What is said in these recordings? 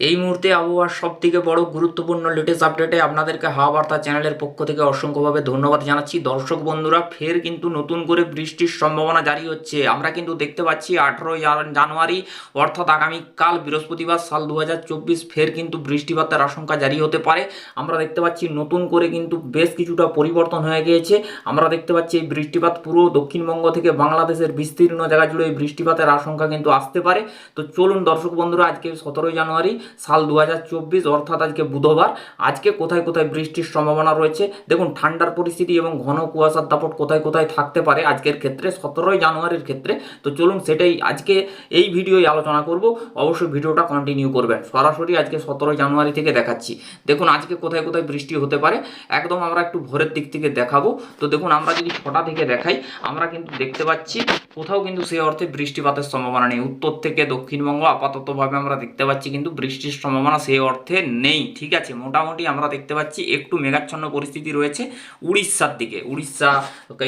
এই মুহূর্তে আবহাওয়ার সব থেকে বড় গুরুত্বপূর্ণ লেটেস্ট আপডেটে আপনাদেরকে হাওয়া বার্তা চ্যানেলের পক্ষ থেকে অসংখ্যভাবে ধন্যবাদ জানাচ্ছি। দর্শক বন্ধুরা, ফের কিন্তু নতুন করে বৃষ্টির সম্ভাবনা জারি হচ্ছে। আমরা কিন্তু দেখতে পাচ্ছি আঠেরোই জানুয়ারি, অর্থাৎ আগামীকাল বৃহস্পতিবার সাল দু হাজার চব্বিশ ফের কিন্তু বৃষ্টিপাতের আশঙ্কা জারি হতে পারে। আমরা দেখতে পাচ্ছি নতুন করে কিন্তু বেশ কিছুটা পরিবর্তন হয়ে গিয়েছে। আমরা দেখতে পাচ্ছি এই বৃষ্টিপাত পুরো দক্ষিণবঙ্গ থেকে বাংলাদেশের বিস্তীর্ণ জায়গা জুড়ে এই বৃষ্টিপাতের আশঙ্কা কিন্তু আসতে পারে। তো চলুন দর্শক বন্ধুরা, আজকে সতেরোই জানুয়ারি সাল দু হাজার চব্বিশ, অর্থাৎ আজকে বুধবার। আজকে কোথায় কোথায় বৃষ্টির সম্ভাবনা রয়েছে? দেখুন, ঠান্ডার পরিস্থিতি এবং ঘন কুয়াশার দাপট কোথায় কোথায় থাকতে পারে আজকের ক্ষেত্রে? সতেরোই জানুয়ারির ক্ষেত্রে। তো চলুন সেটাই আজকে এই ভিডিওই আলোচনা করব। অবশ্যই ভিডিওটা কন্টিনিউ করবেন। সরাসরি আজকে সতেরোই জানুয়ারি থেকে দেখাচ্ছি। দেখুন, আজকে কোথায় কোথায় বৃষ্টি হতে পারে, একদম আমরা একটু ভোরের দিক থেকে দেখাবো। তো দেখুন, আমরা যদি ছটা থেকে দেখাই, আমরা কিন্তু দেখতে পাচ্ছি কোথাও কিন্তু সেই অর্থে বৃষ্টিপাতের সম্ভাবনা নেই। উত্তর থেকে দক্ষিণবঙ্গ আপাততভাবে আমরা দেখতে পাচ্ছি কিন্তু বৃষ্টির সম্ভাবনা সেই অর্থে নেই। ঠিক আছে, মোটামুটি আমরা দেখতে পাচ্ছি একটু মেঘাচ্ছন্ন পরিস্থিতি রয়েছে উড়িষ্যার দিকে। উড়িষ্যা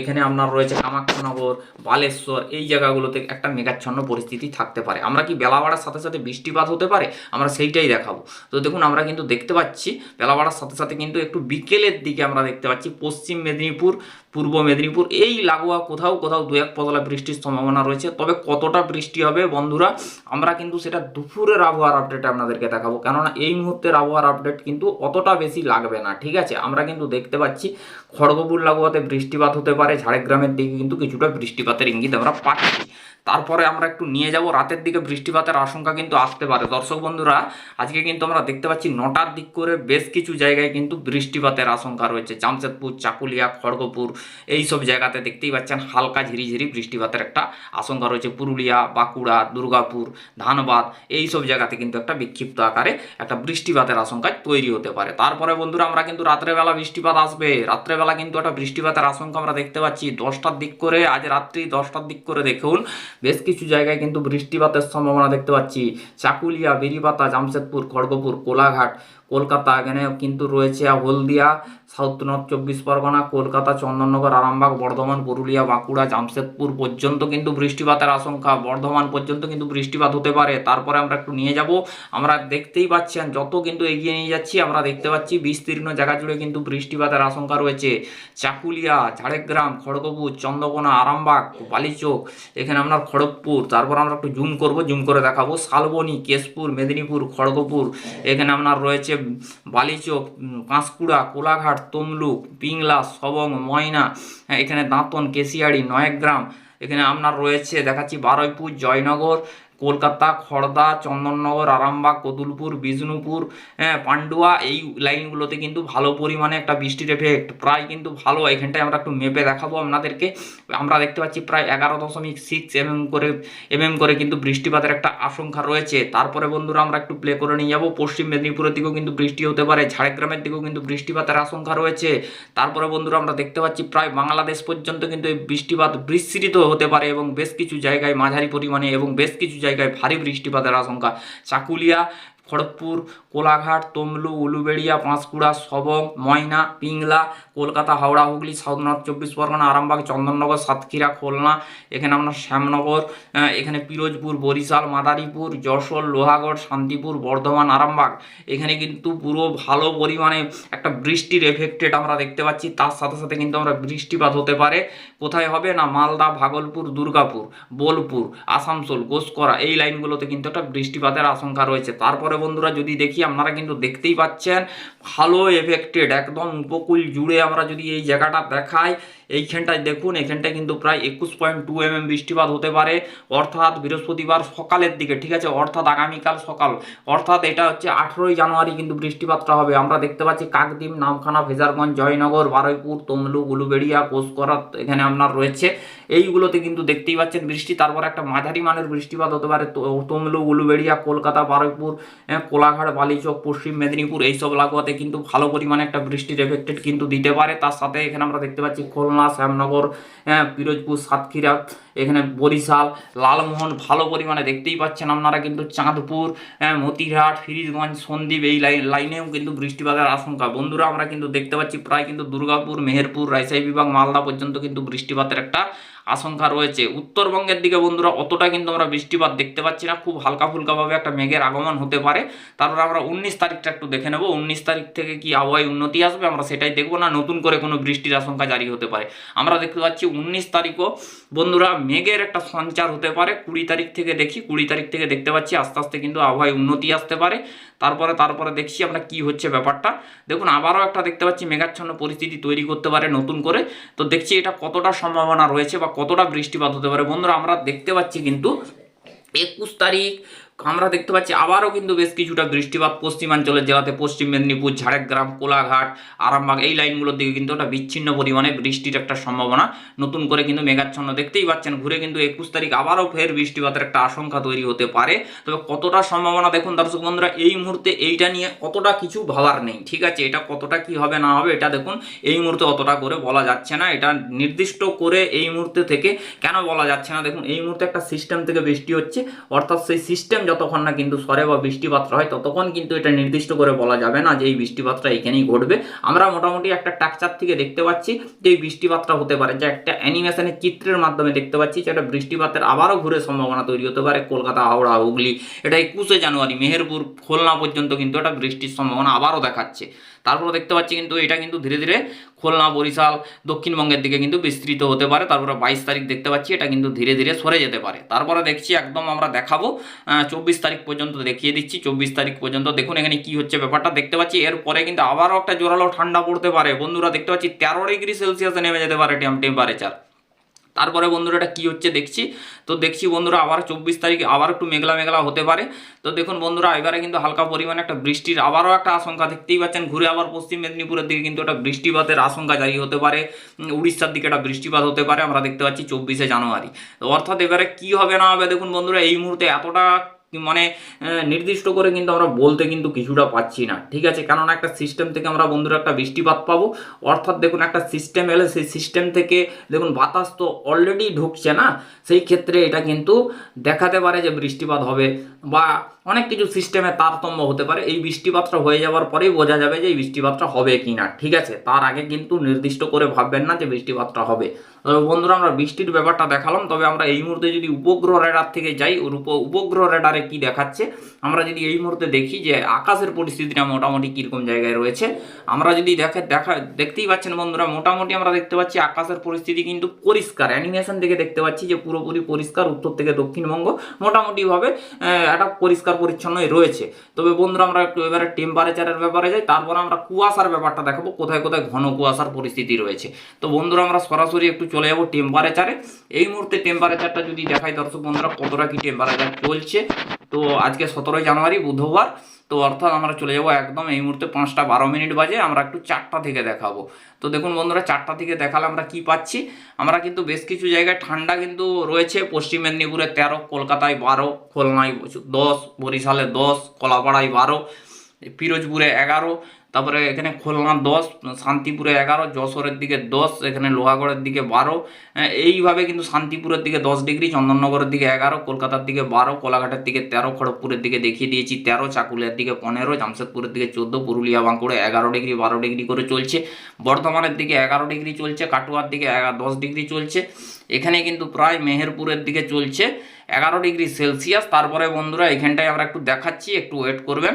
এখানে আপনার রয়েছে কামাখ্যানগর, বালেশ্বর, এই জায়গাগুলোতে একটা মেঘাচ্ছন্ন পরিস্থিতি থাকতে পারে। আমরা কি বেলা বাড়ার সাথে সাথে বৃষ্টিপাত হতে পারে? আমরা সেইটাই দেখাবো। তো দেখুন, আমরা কিন্তু দেখতে পাচ্ছি বেলা বাড়ার সাথে সাথে কিন্তু একটু বিকেলের দিকে আমরা দেখতে পাচ্ছি পশ্চিম মেদিনীপুর, পূর্ব মেদিনীপুর, এই লাগোয়া কোথাও কোথাও দু এক পতলা বৃষ্টির সম্ভাবনা রয়েছে। তবে কতটা বৃষ্টি হবে বন্ধুরা, আমরা কিন্তু সেটা দুপুরের আবহাওয়ার আপডেটে আপনাদেরকে দেখাবো। কেননা এই মুহূর্তের আবহাওয়ার আপডেট কিন্তু অতটা বেশি লাগবে না, ঠিক আছে? আমরা কিন্তু দেখতে পাচ্ছি খড়গপুর লাগোয়াতে বৃষ্টিপাত হতে পারে, ঝাড়গ্রামের দিকে কিন্তু কিছুটা বৃষ্টিপাতের ইঙ্গিত আমরা পাচ্ছি। তারপরে আমরা একটু নিয়ে যাব। রাতের দিকে বৃষ্টিপাতের আশঙ্কা কিন্তু আসতে পারে। দর্শক বন্ধুরা, আজকে কিন্তু আমরা দেখতে পাচ্ছি নটার দিক করে বেশ কিছু জায়গায় কিন্তু বৃষ্টিপাতের আশঙ্কা রয়েছে। জামশেদপুর, চাকুলিয়া, খড়গপুর এই সব জায়গাতে দেখতেই পাচ্ছেন হালকা ঝিরিঝিরি বৃষ্টিপাতের একটা আশঙ্কা রয়েছে। পুরুলিয়া, বাঁকুড়া, দুর্গাপুর, ধানবাদ এই সব জায়গাতে কিন্তু একটা বিক্ষিপ্ত আকারে একটা বৃষ্টিপাতের আশঙ্কা তৈরি হতে পারে। তারপরে বন্ধুরা, আমরা কিন্তু রাত্রেবেলা বৃষ্টিপাত আসবে। রাত্রেবেলা কিন্তু একটা বৃষ্টিপাতের আশঙ্কা আমরা দেখতে পাচ্ছি। দশটার দিক করে, আজ রাত্রি দশটার দিক করে দেখুন বেশ কিছু জায়গায় কিন্তু বৃষ্টিপাতের সম্ভাবনা দেখতে পাচ্ছি। চাকুলিয়া, বেরিপাতা, জামশেদপুর, খড়গপুর, কোলাঘাট, কলকাতা এখানে কিন্তু রয়েছে হলদিয়া সাউথ নর্থ চব্বিশ পরগনা, কলকাতা, চন্দননগর, আরামবাগ, বর্ধমান, পুরুলিয়া, বাঁকুড়া, জামশেদপুর পর্যন্ত কিন্তু বৃষ্টিপাতের আশঙ্কা। বর্ধমান পর্যন্ত কিন্তু বৃষ্টিপাত হতে পারে। তারপরে আমরা একটু নিয়ে যাব। আমরা দেখতেই পাচ্ছেন, যত কিন্তু এগিয়ে নিয়ে যাচ্ছি, আমরা দেখতে পাচ্ছি বিস্তীর্ণ জায়গা জুড়ে কিন্তু বৃষ্টিপাতের আশঙ্কা রয়েছে। চাকুলিয়া, ঝাড়গ্রাম, খড়গপুর, চন্দ্রকোনা, আরামবাগ, বালিচোক, এখানে আপনার খড়গপুর। তারপর আমরা একটু জুম করব, জুম করে দেখাবো। শালবনি, কেশপুর, মেদিনীপুর, খড়গপুর, এখানে আপনার রয়েছে বালিচোক পাঁশকুড়া কোলাঘাট তমলুক পিংলা সবং ময়না এখানে দাঁতন কেশিয়াড়ি নয়গ্রাম এখানে আপনার রয়েছে দেখাচ্ছি বারুইপুর জয়নগর কলকাতা, খড়দা, চন্দননগর, আরামবাগ কতুলপুর বিষ্ণুপুর হ্যাঁ পান্ডুয়া, এই লাইনগুলোতে কিন্তু ভালো পরিমাণে একটা বৃষ্টির এফেক্ট প্রায় কিন্তু ভালো। এখানটায় আমরা একটু মেপে দেখাবো আপনাদেরকে। আমরা দেখতে পাচ্ছি প্রায় এগারো দশমিক সিক্স এমএম করে এমএম করে কিন্তু বৃষ্টিপাতের একটা আশঙ্কা রয়েছে। তারপরে বন্ধুরা আমরা একটু প্লে করে নিয়ে যাব। পশ্চিম মেদিনীপুরের দিকেও কিন্তু বৃষ্টি হতে পারে। ঝাড়গ্রামের দিকেও কিন্তু বৃষ্টিপাতের আশঙ্কা রয়েছে। তারপরে বন্ধুরা আমরা দেখতে পাচ্ছি প্রায় বাংলাদেশ পর্যন্ত কিন্তু এই বৃষ্টিপাত বিস্তৃত হতে পারে এবং বেশ কিছু জায়গায় মাঝারি পরিমাণে এবং বেশ কিছু জায়গায় ভারী বৃষ্টিপাতের আশঙ্কা। চাকুলিয়া খড়গপুর, কোলাঘাট তমলু উলুবেড়িয়া পাঁশকুড়া সবং, ময়না, পিংলা, কলকাতা, হাওড়া, হুগলি, সাউথ চব্বিশ পরগনা, আরামবাগ, চন্দননগর, সাতক্ষীরা, খুলনা, এখানে আপনার শ্যামনগর এখানে পিরোজপুর, বরিশাল, মাদারীপুর, যশোর, লোহাগড়, শান্তিপুর, বর্ধমান, আরামবাগ, এখানে কিন্তু পুরো ভালো পরিমাণে একটা বৃষ্টির এফেক্টেড আমরা দেখতে পাচ্ছি, তার সাথে সাথে কিন্তু আমরা বৃষ্টিপাত হতে পারে। কোথায় হবে না? মালদা, ভাগলপুর, দুর্গাপুর, বোলপুর, আসানসোল, গোসকরা, এই লাইনগুলোতে কিন্তু একটা বৃষ্টিপাতের আশঙ্কা রয়েছে। তারপরে বন্ধুরা, যদি দেখি আপনারা কিন্তু দেখতেই পাচ্ছেন, ভালো এফেক্টেড একদম উপকূল জুড়ে আমরা যদি এই জায়গাটা দেখাই এইখানটায় দেখুন এখানটায় কিন্তু প্রায় একুশ পয়েন্ট টু এম এম বৃষ্টিপাত হতে পারে। অর্থাৎ বৃহস্পতিবার সকালের দিকে, ঠিক আছে? অর্থাৎ আগামীকাল সকাল। অর্থাৎ এটা হচ্ছে আঠেরোই জানুয়ারি কিন্তু বৃষ্টিপাতটা হবে। আমরা দেখতে পাচ্ছি কাকদ্বীপ, নামখানা ভেজারগঞ্জ জয়নগর, বারুইপুর, তমলুক, উলুবেড়িয়া কোসকরা এখানে আপনার রয়েছে। এইগুলোতে কিন্তু দেখতেই পাচ্ছেন বৃষ্টি। তারপর একটা মাঝারি মানের বৃষ্টিপাত হতে পারে। তো- তমলুক, উলুবেড়িয়া, কলকাতা, বারুইপুর কোলাঘাট, বালিচক, পশ্চিম মেদিনীপুর, এইসব লাগোয়াতে কিন্তু ভালো পরিমাণে একটা বৃষ্টির এফেক্টেড কিন্তু দিতে পারে। তার সাথে এখানে আমরা দেখতে পাচ্ছি খুলনা শ্যামনগর হ্যাঁ, পিরোজপুর সাতক্ষীরা এখানে বরিশাল লালমোহন ভালো পরিমাণে দেখতেই পাচ্ছেন আপনারা কিন্তু চাঁদপুর হ্যাঁ, মতিরহাট ফিরিজগঞ্জ সন্দ্বীপ এই লাইন লাইনেও কিন্তু বৃষ্টিপাতের আশঙ্কা। বন্ধুরা আমরা কিন্তু দেখতে পাচ্ছি প্রায় কিন্তু দুর্গাপুর মেহেরপুর রাজশাহী বিভাগ মালদা পর্যন্ত কিন্তু বৃষ্টিপাতের একটা আশঙ্কা রয়েছে। উত্তরবঙ্গের দিকে বন্ধুরা, অতটা কিন্তু আমরা বৃষ্টিপাত দেখতে পাচ্ছি না। খুব হালকা ফুলকাভাবে একটা মেঘের আগমন হতে পারে। তারপর আমরা উনিশ তারিখটা একটু দেখে নেব। উনিশ তারিখ থেকে কি আবহাওয়ায় উন্নতি আসবে, আমরা সেটাই দেখব না। নতুন করে কোনো বৃষ্টির আশঙ্কা জারি হতে পারে। আমরা দেখতে পাচ্ছি উনিশ তারিখও বন্ধুরা মেঘের একটা সঞ্চার হতে পারে। কুড়ি তারিখ থেকে দেখি, কুড়ি তারিখ থেকে দেখতে পাচ্ছি আস্তে আস্তে কিন্তু আবহাওয়ায় উন্নতি আসতে পারে। তারপরে তারপরে দেখছি আমরা কি হচ্ছে ব্যাপারটা। দেখুন, আবারও একটা দেখতে পাচ্ছি মেঘাচ্ছন্ন পরিস্থিতি তৈরি করতে পারে নতুন করে। তো দেখছি এটা কতটা সম্ভাবনা রয়েছে বা কতটা বৃষ্টিপাত হতে পারে? বন্ধুরা আমরা দেখতে পাচ্ছি কিন্তু একুশ তারিখ আমরা দেখতে পাচ্ছি আবারও কিন্তু বেশ কিছুটা বৃষ্টিপাত পশ্চিমাঞ্চলের জেলাতে পশ্চিম মেদিনীপুর, ঝাড়গ্রাম, কোলাঘাট, আরামবাগ, এই লাইনগুলোর দিকে কিন্তু একটা বিচ্ছিন্ন পরিমাণে বৃষ্টির একটা সম্ভাবনা। নতুন করে কিন্তু মেঘাচ্ছন্ন দেখতেই পাচ্ছেন। ঘুরে কিন্তু একুশ তারিখ আবারও ফের বৃষ্টিপাতের একটা আশঙ্কা তৈরি হতে পারে। তবে কতটা সম্ভাবনা দেখুন দর্শক বন্ধুরা, এই মুহূর্তে এইটা নিয়ে অতটা কিছু ভাবার নেই। ঠিক আছে, এটা কতটা কি হবে না হবে এটা দেখুন, এই মুহূর্তে অতটা করে বলা যাচ্ছে না। এটা নির্দিষ্ট করে এই মুহূর্তে থেকে কেন বলা যাচ্ছে না? দেখুন, এই মুহূর্তে একটা সিস্টেম থেকে বৃষ্টি হচ্ছে। অর্থাৎ সেই সিস্টেম যতক্ষণ না কিন্তু সরে বা বৃষ্টিপাতটা হয়, ততক্ষণ কিন্তু এটা নির্দিষ্ট করে বলা যাবে না যে এই বৃষ্টিপাতটা এখানেই ঘটবে। আমরা মোটামুটি একটা টাকচার থেকে দেখতে পাচ্ছি যে এই বৃষ্টিপাতটা হতে পারে, যে একটা অ্যানিমেশনের চিত্রের মাধ্যমে দেখতে পাচ্ছি যে একটা বৃষ্টিপাতের আবারও ঘুরে সম্ভাবনা তৈরি হতে পারে, কলকাতা, হাওড়া, হুগলি, এটা একুশে জানুয়ারি, মেহেরপুর, খুলনা পর্যন্ত কিন্তু একটা বৃষ্টির সম্ভাবনা আবারও দেখাচ্ছে। তারপরে দেখতে পাচ্ছি কিন্তু এটা কিন্তু ধীরে ধীরে খুলনা, বরিশাল, দক্ষিণবঙ্গের দিকে কিন্তু বিস্তৃত হতে পারে। তারপরে বাইশ তারিখ দেখতে পাচ্ছি, এটা কিন্তু ধীরে ধীরে সরে যেতে পারে। তারপরে দেখছি, একদম আমরা দেখাবো চব্বিশ তারিখ পর্যন্ত দেখিয়ে দিচ্ছি, চব্বিশ তারিখ পর্যন্ত। দেখুন এখানে কি হচ্ছে ব্যাপারটা, দেখতে পাচ্ছি, এরপরে কিন্তু আবারও একটা জোরালো ঠান্ডা পড়তে পারে। বন্ধুরা, দেখতে পাচ্ছি তেরো ডিগ্রি সেলসিয়াসে নেমে যেতে পারে টেম্পারেচার তারপরে বন্ধুরা এটা কী হচ্ছে দেখছি। তো দেখছি বন্ধুরা আবার চব্বিশ তারিখে আবার একটু মেঘলা মেঘলা হতে পারে। তো দেখুন বন্ধুরা এবারে কিন্তু হালকা পরিমাণে একটা বৃষ্টির আবারও একটা আশঙ্কা দেখতেই পাচ্ছেন। ঘুরে আবার পশ্চিম মেদিনীপুরের দিকে কিন্তু একটা বৃষ্টিপাতের আশঙ্কা জারি হতে পারে। উড়িষ্যার দিকে একটা বৃষ্টিপাত হতে পারে, আমরা দেখতে পাচ্ছি চব্বিশে জানুয়ারি। অর্থাৎ এবারে কি হবে না হবে দেখুন বন্ধুরা, এই মুহূর্তে এতটা মানে নির্দিষ্ট করে কিন্তু আমরা বলতে কিন্তু কিছুটা পাচ্ছি না। ঠিক আছে? কেননা একটা সিস্টেম থেকে আমরা বন্ধুরা একটা বৃষ্টিপাত পাবো। অর্থাৎ দেখুন, একটা সিস্টেম এলে সেই সিস্টেম থেকে দেখুন, বাতাস তো অলরেডি ঢুকছে না? সেই ক্ষেত্রে এটা কিন্তু দেখাতে পারে যে বৃষ্টিপাত হবে। বা অনেক কিছু সিস্টেমে তারতম্য হতে পারে। এই বৃষ্টিপাতটা হয়ে যাওয়ার পরেই বোঝা যাবে যে এই বৃষ্টিপাতটা হবে কি না ঠিক আছে? তার আগে কিন্তু নির্দিষ্ট করে ভাববেন না যে বৃষ্টিপাতটা হবে। তবে বন্ধুরা, আমরা বৃষ্টির ব্যাপারটা দেখালাম, তবে আমরা এই মুহূর্তে যদি উপগ্রহ রেডার থেকে যাই, ওর উপ- উপগ্রহ রেডারে কি দেখাচ্ছে, আমরা যদি এই মুহূর্তে দেখি যে আকাশের পরিস্থিতিটা মোটামুটি কীরকম জায়গায় রয়েছে, আমরা যদি দেখে দেখা দেখতেই পাচ্ছেন বন্ধুরা, মোটামুটি আমরা দেখতে পাচ্ছি আকাশের পরিস্থিতি কিন্তু পরিষ্কার। অ্যানিমেশন থেকে দেখতে পাচ্ছি যে পুরোপুরি পরিষ্কার উত্তর থেকে দক্ষিণবঙ্গ। মোটামুটিভাবে একটা পরিষ্কার পরিচ্ছন্নই রয়েছে। তবে বন্ধুরা, আমরা একটু এবারে টেম্পারেচারের ব্যাপারে যাই, তারপর আমরা কুয়াশার ব্যাপারটা দেখাবো, কোথায় কোথায় ঘন কুয়াশার পরিস্থিতি রয়েছে। তো বন্ধুরা, আমরা সরাসরি একটু চলে যাব টেম্পারেচারে এই মুহূর্তে টেম্পারেচারটা যদি দেখাই, দর্শক বন্ধুরা, কতটা কি টেম্পারেচার চলছে? তো আজকে সতেরোই জানুয়ারি, বুধবার। তো অর্থাৎ আমরা চলে যাব একদম এই মুহূর্তে পাঁচটা বারো মিনিট বাজে। আমরা একটু চারটা থেকে দেখাবো। তো দেখুন বন্ধুরা, চারটা থেকে দেখালে আমরা কি পাচ্ছি? আমরা কিন্তু বেশ কিছু জায়গায় ঠান্ডা কিন্তু রয়েছে। পশ্চিম মেদিনীপুরে তেরো, কলকাতায় বারো, খুলনায় দশ, বরিশালে দশ, কলাপাড়ায় বারো পিরোজপুরে এগারো তারপরে এখানে খুলনা দশ, শান্তিপুরে এগারো, যশোরের দিকে দশ, এখানে লোহাগড়ের দিকে বারো এইভাবে কিন্তু শান্তিপুরের দিকে দশ ডিগ্রি, চন্দননগরের দিকে এগারো, কলকাতার দিকে বারো, কোলাঘাটের দিকে তেরো, খড়গপুরের দিকে দেখিয়ে দিয়েছি তেরো, চাকুলিয়ার দিকে পনেরো, জামশেদপুরের দিকে চোদ্দ, পুরুলিয়া বাঁকুড়ে এগারো ডিগ্রি, বারো ডিগ্রি করে চলছে। বর্ধমানের দিকে এগারো ডিগ্রি চলছে, কাটুয়ার দিকে দশ ডিগ্রি চলছে। এখানে কিন্তু প্রায় মেহেরপুরের দিকে চলছে এগারো ডিগ্রি সেলসিয়াস। তারপরে বন্ধুরা, এখানটায় আমরা একটু দেখাচ্ছি, একটু ওয়েট করবেন।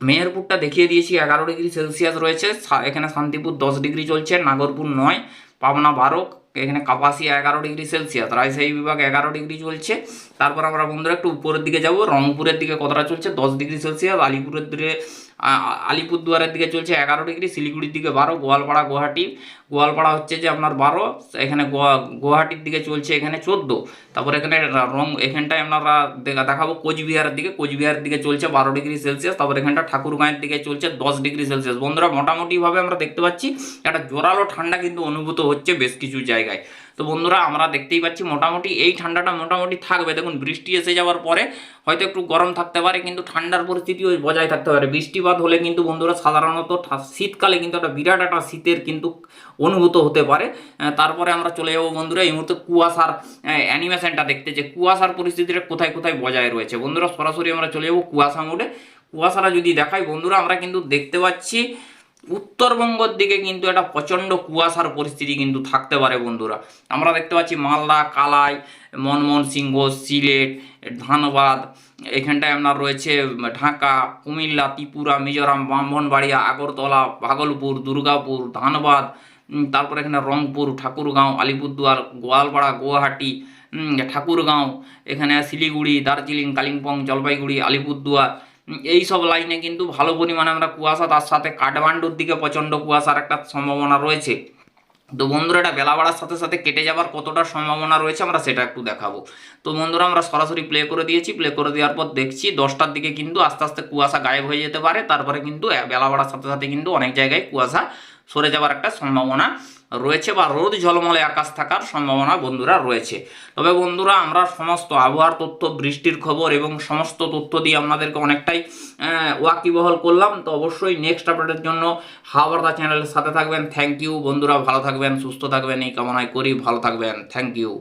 মেহেরপুরটা দেখিয়ে দিয়েছি, এগারো ডিগ্রি সেলসিয়াস রয়েছে এখানে শান্তিপুর দশ ডিগ্রি চলছে, নাগরপুর নয়, পাবনা বারো, এখানে কাপাসিয়া এগারো ডিগ্রি সেলসিয়াস, রাজশাহী বিভাগ এগারো ডিগ্রি চলছে। তারপর আমরা বন্ধুরা একটু উপরের দিকে যাব, রংপুরের দিকে কতটা চলছে, দশ ডিগ্রি সেলসিয়াস, আলিপুরের দিকে আলিপুরদুয়ারের দিকে চলছে এগারো ডিগ্রি, শিলিগুড়ির দিকে বারো, গোয়ালপাড়া গুয়াহাটি। গোয়ালপাড়া হচ্ছে যে আপনার বারো, এখানে গোয়া- গুয়াহাটির দিকে চলছে এখানে চোদ্দ। তারপর এখানে রং এখানটায় আপনারা দেখাবো কোচবিহারের দিকে। কোচবিহারের দিকে চলছে বারো ডিগ্রি সেলসিয়াস। তারপর এখানটা ঠাকুরগাঁয়ের দিকে চলছে দশ ডিগ্রি সেলসিয়াস। বন্ধুরা, মোটামুটিভাবে আমরা দেখতে পাচ্ছি, একটা জোরালো ঠান্ডা কিন্তু অনুভূত হচ্ছে বেশ কিছু জায়গায়। তো বন্ধুরা, আমরা দেখতেই পাচ্ছি মোটামুটি এই ঠান্ডাটা মোটামুটি থাকবে। দেখুন, বৃষ্টি এসে যাওয়ার পরে হয়তো একটু গরম থাকতে পারে, কিন্তু ঠান্ডার পরিস্থিতিও বজায় থাকতে পারে। বৃষ্টিপাত হলে কিন্তু বন্ধুরা, সাধারণত শীতকালে কিন্তু একটা বিরাট একটা শীতের কিন্তু অনুভূত হতে পারে। তারপরে আমরা চলে যাব বন্ধুরা, এই মুহূর্তে কুয়াশার অ্যানিমেশনটা দেখতে যে কুয়াশার পরিস্থিতিটা কোথায় কোথায় বজায় রয়েছে। বন্ধুরা, সরাসরি আমরা চলে যাব কুয়াশা মোডে। কুয়াশাটা যদি দেখাই বন্ধুরা, আমরা কিন্তু দেখতে পাচ্ছি উত্তরবঙ্গের দিকে কিন্তু একটা প্রচণ্ড কুয়াশার পরিস্থিতি কিন্তু থাকতে পারে বন্ধুরা। আমরা দেখতে পাচ্ছি মালদা, কালাই, মনমোহন সিংহ, সিলেট, ধানবাদ, এখানটায় আপনার রয়েছে ঢাকা, কুমিল্লা, ত্রিপুরা, মিজোরাম, ব্রাহ্মণবাড়িয়া, আগরতলা, ভাগলপুর, দুর্গাপুর, ধানবাদ তারপর এখানে রংপুর, ঠাকুরগাঁও, আলিপুরদুয়ার, গোয়ালপাড়া, গুয়াহাটি ঠাকুরগাঁও, এখানে শিলিগুড়ি, দার্জিলিং, কালিম্পং, জলপাইগুড়ি, আলিপুরদুয়ার এই সব লাইনে কিন্তু ভালো পরিমাণে আমরা কুয়াশা, তার সাথে কাঠমান্ডুর দিকে প্রচণ্ড কুয়াশার একটা সম্ভাবনা রয়েছে। তো বন্ধুরা, এটা বেলা বাড়ার সাথে সাথে কেটে যাওয়ার কতটা সম্ভাবনা রয়েছে আমরা সেটা একটু দেখাবো। তো বন্ধুরা, আমরা সরাসরি প্লে করে দিয়েছি। প্লে করে দেওয়ার পর দেখছি দশটার দিকে কিন্তু আস্তে আস্তে কুয়াশা গায়েব হয়ে যেতে পারে। তারপরে কিন্তু বেলা বাড়ার সাথে সাথে কিন্তু অনেক জায়গায় কুয়াশা সরে যাওয়ার একটা সম্ভাবনা রয়েছে বা রোদ ঝলমলে আকাশ থাকার সম্ভাবনা বন্ধুরা রয়েছে। তবে বন্ধুরা, আমরা সমস্ত আবহাওয়ার তথ্য, বৃষ্টির খবর এবং সমস্ত তথ্য দিয়ে আপনাদেরকে অনেকটাই ওয়াকিবহল করলাম। তো অবশ্যই নেক্সট আপডেটের জন্য হাওয়ার্দা চ্যানেলের সাথে থাকবেন। থ্যাংক ইউ বন্ধুরা, ভালো থাকবেন, সুস্থ থাকবেন, এই কামনায় করি। ভালো থাকবেন। Thank you